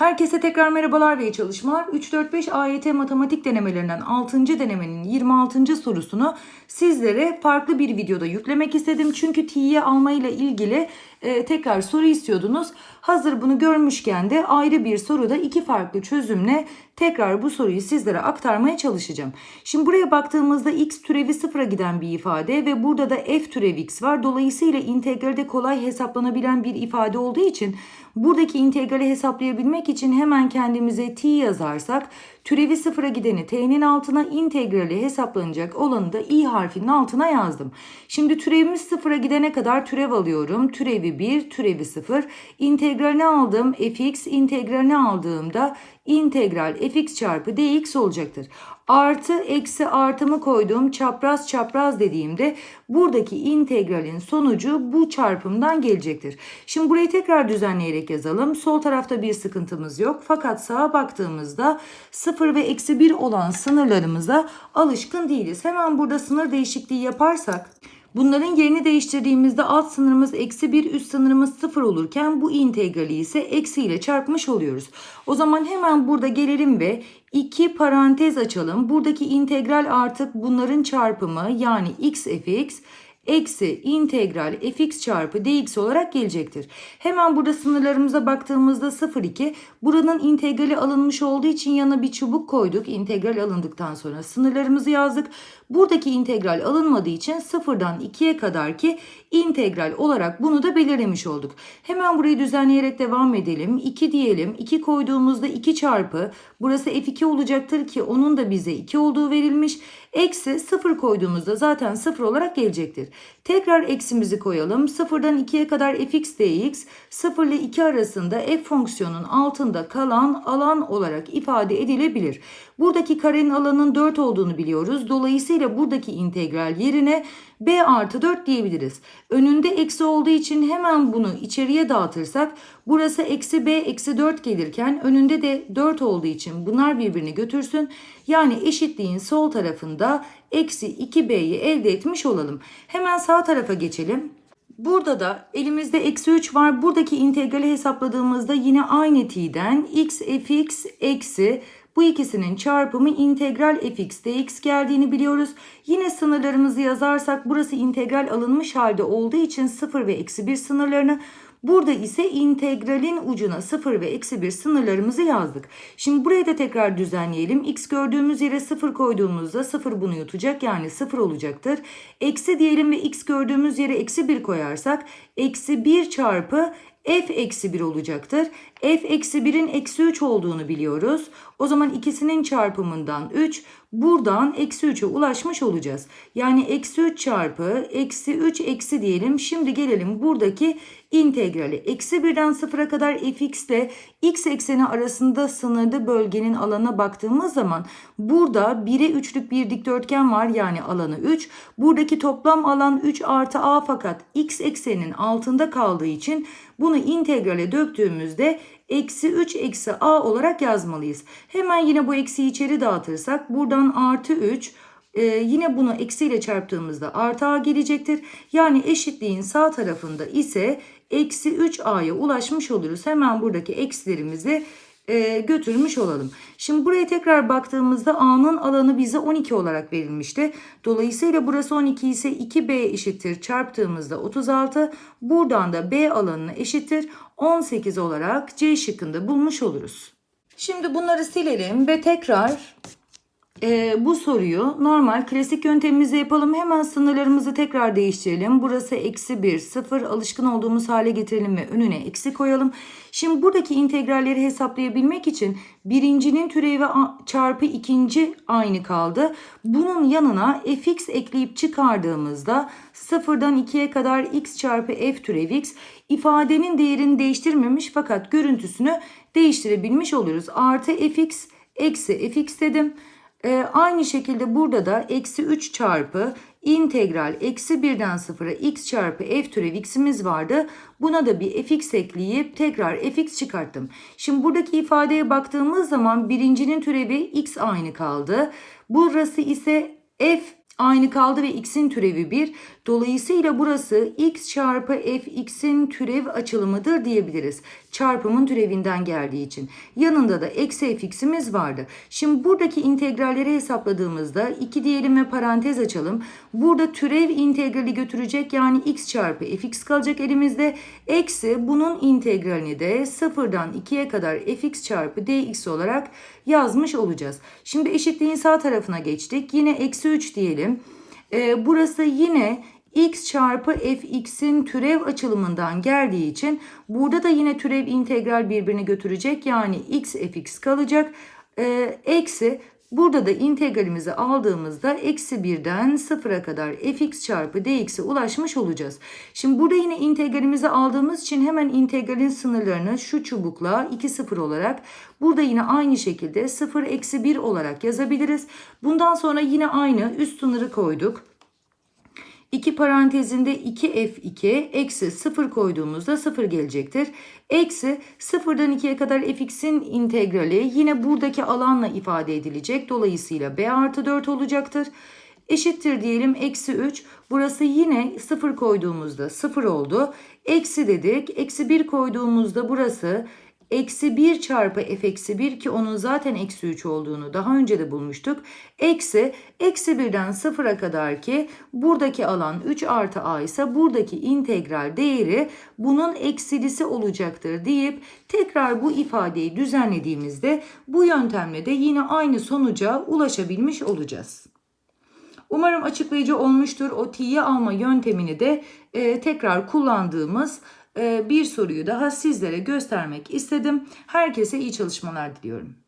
Herkese tekrar merhabalar ve iyi çalışmalar. 3-4-5 AYT matematik denemelerinden 6. denemenin 26. sorusunu sizlere farklı bir videoda yüklemek istedim. Çünkü T'ye almayla ilgili e, tekrar soru istiyordunuz. Hazır bunu görmüşken de ayrı bir soruda iki farklı çözümle tekrar bu soruyu sizlere aktarmaya çalışacağım. Şimdi buraya baktığımızda x türevi sıfıra giden bir ifade ve burada da f türevi x var. Dolayısıyla integralde kolay hesaplanabilen bir ifade olduğu için buradaki integrali hesaplayabilmek için hemen kendimize t yazarsak türevi sıfıra gideni t'nin altına integrali hesaplanacak olanı da i harfinin altına yazdım. Şimdi türevimiz sıfıra gidene kadar türev alıyorum. Türevi 1, türevi 0. İntegralini aldım. fx integralini aldığımda integral fx çarpı dx olacaktır. Artı eksi artımı koyduğum çapraz çapraz dediğimde buradaki integralin sonucu bu çarpımdan gelecektir. Şimdi burayı tekrar düzenleyerek yazalım. Sol tarafta bir sıkıntımız yok. Fakat sağa baktığımızda 0 ve eksi 1 olan sınırlarımıza alışkın değiliz. Hemen burada sınır değişikliği yaparsak Bunların yerini değiştirdiğimizde alt sınırımız eksi 1 üst sınırımız 0 olurken bu integrali ise eksi ile çarpmış oluyoruz. O zaman hemen burada gelelim ve iki parantez açalım. Buradaki integral artık bunların çarpımı yani x fx eksi integral fx çarpı dx olarak gelecektir. Hemen burada sınırlarımıza baktığımızda 0,2 buranın integrali alınmış olduğu için yana bir çubuk koyduk. İntegral alındıktan sonra sınırlarımızı yazdık. Buradaki integral alınmadığı için 0'dan 2'ye kadar ki integral olarak bunu da belirlemiş olduk. Hemen burayı düzenleyerek devam edelim. 2 diyelim. 2 koyduğumuzda 2 çarpı burası f2 olacaktır ki onun da bize 2 olduğu verilmiş. Eksi 0 koyduğumuzda zaten 0 olarak gelecektir. Tekrar eksimizi koyalım. 0'dan 2'ye kadar fx dx 0 ile 2 arasında f fonksiyonun altında kalan alan olarak ifade edilebilir. Buradaki karenin alanının 4 olduğunu biliyoruz. Dolayısıyla buradaki integral yerine b artı 4 diyebiliriz. Önünde eksi olduğu için hemen bunu içeriye dağıtırsak burası eksi b eksi 4 gelirken önünde de 4 olduğu için bunlar birbirini götürsün. Yani eşitliğin sol tarafında eksi 2b'yi elde etmiş olalım. Hemen sağ tarafa geçelim. Burada da elimizde eksi 3 var. Buradaki integrali hesapladığımızda yine aynı t'den x fx eksi bu ikisinin çarpımı integral fx dx geldiğini biliyoruz. Yine sınırlarımızı yazarsak burası integral alınmış halde olduğu için 0 ve eksi 1 sınırlarını Burada ise integralin ucuna 0 ve eksi 1 sınırlarımızı yazdık. Şimdi burayı da tekrar düzenleyelim. X gördüğümüz yere 0 koyduğumuzda 0 bunu yutacak yani 0 olacaktır. Eksi diyelim ve x gördüğümüz yere eksi 1 koyarsak eksi 1 çarpı f eksi 1 olacaktır. f eksi 1'in eksi 3 olduğunu biliyoruz. O zaman ikisinin çarpımından 3 buradan eksi 3'e ulaşmış olacağız. Yani eksi 3 çarpı eksi 3 eksi diyelim. Şimdi gelelim buradaki integrali. Eksi 1'den 0'a kadar fx ile x ekseni arasında sınırlı bölgenin alanına baktığımız zaman burada 1'e 3'lük bir dikdörtgen var yani alanı 3. Buradaki toplam alan 3 artı a fakat x ekseninin altında kaldığı için bunu integrale döktüğümüzde eksi 3 eksi a olarak yazmalıyız. Hemen yine bu eksiyi içeri dağıtırsak buradan artı 3 ee, yine bunu eksiyle çarptığımızda artı a gelecektir. Yani eşitliğin sağ tarafında ise eksi 3a'ya ulaşmış oluruz. Hemen buradaki eksilerimizi e, götürmüş olalım. Şimdi buraya tekrar baktığımızda a'nın alanı bize 12 olarak verilmişti. Dolayısıyla burası 12 ise 2b eşittir çarptığımızda 36. Buradan da b alanını eşittir 18 olarak C şıkkında bulmuş oluruz. Şimdi bunları silelim ve tekrar e, bu soruyu normal klasik yöntemimizle yapalım. Hemen sınırlarımızı tekrar değiştirelim. Burası eksi 1, 0 alışkın olduğumuz hale getirelim ve önüne eksi koyalım. Şimdi buradaki integralleri hesaplayabilmek için birincinin türevi çarpı ikinci aynı kaldı. Bunun yanına fx ekleyip çıkardığımızda 0'dan 2'ye kadar x çarpı f türev x ifadenin değerini değiştirmemiş fakat görüntüsünü değiştirebilmiş oluruz. Artı fx eksi fx dedim. Ee, aynı şekilde burada da eksi 3 çarpı integral eksi 1'den 0'a x çarpı f türev x'imiz vardı. Buna da bir fx ekleyip tekrar fx çıkarttım. Şimdi buradaki ifadeye baktığımız zaman birincinin türevi x aynı kaldı. Burası ise f aynı kaldı ve x'in türevi 1. Dolayısıyla burası x çarpı fx'in türev açılımıdır diyebiliriz. Çarpımın türevinden geldiği için. Yanında da eksi fx'imiz vardı. Şimdi buradaki integralleri hesapladığımızda 2 diyelim ve parantez açalım. Burada türev integrali götürecek yani x çarpı fx kalacak elimizde. Eksi bunun integralini de sıfırdan 2'ye kadar fx çarpı dx olarak yazmış olacağız. Şimdi eşitliğin sağ tarafına geçtik. Yine eksi 3 diyelim. Ee, burası yine x çarpı fx'in türev açılımından geldiği için burada da yine türev integral birbirini götürecek. Yani x fx kalacak. Ee, eksi burada da integralimizi aldığımızda eksi 1'den 0'a kadar fx çarpı dx'e ulaşmış olacağız. Şimdi burada yine integralimizi aldığımız için hemen integralin sınırlarını şu çubukla 2 0 olarak burada yine aynı şekilde 0 eksi 1 olarak yazabiliriz. Bundan sonra yine aynı üst sınırı koyduk. 2 parantezinde 2f2 eksi 0 koyduğumuzda 0 gelecektir. Eksi 0'dan 2'ye kadar fx'in integrali yine buradaki alanla ifade edilecek. Dolayısıyla b artı 4 olacaktır. Eşittir diyelim eksi 3. Burası yine 0 koyduğumuzda 0 oldu. Eksi dedik. Eksi 1 koyduğumuzda burası Eksi 1 çarpı f eksi 1 ki onun zaten eksi 3 olduğunu daha önce de bulmuştuk. Eksi eksi 1'den 0'a kadar ki buradaki alan 3 artı a ise buradaki integral değeri bunun eksilisi olacaktır deyip tekrar bu ifadeyi düzenlediğimizde bu yöntemle de yine aynı sonuca ulaşabilmiş olacağız. Umarım açıklayıcı olmuştur. O t'yi alma yöntemini de e, tekrar kullandığımız bir soruyu daha sizlere göstermek istedim. Herkese iyi çalışmalar diliyorum.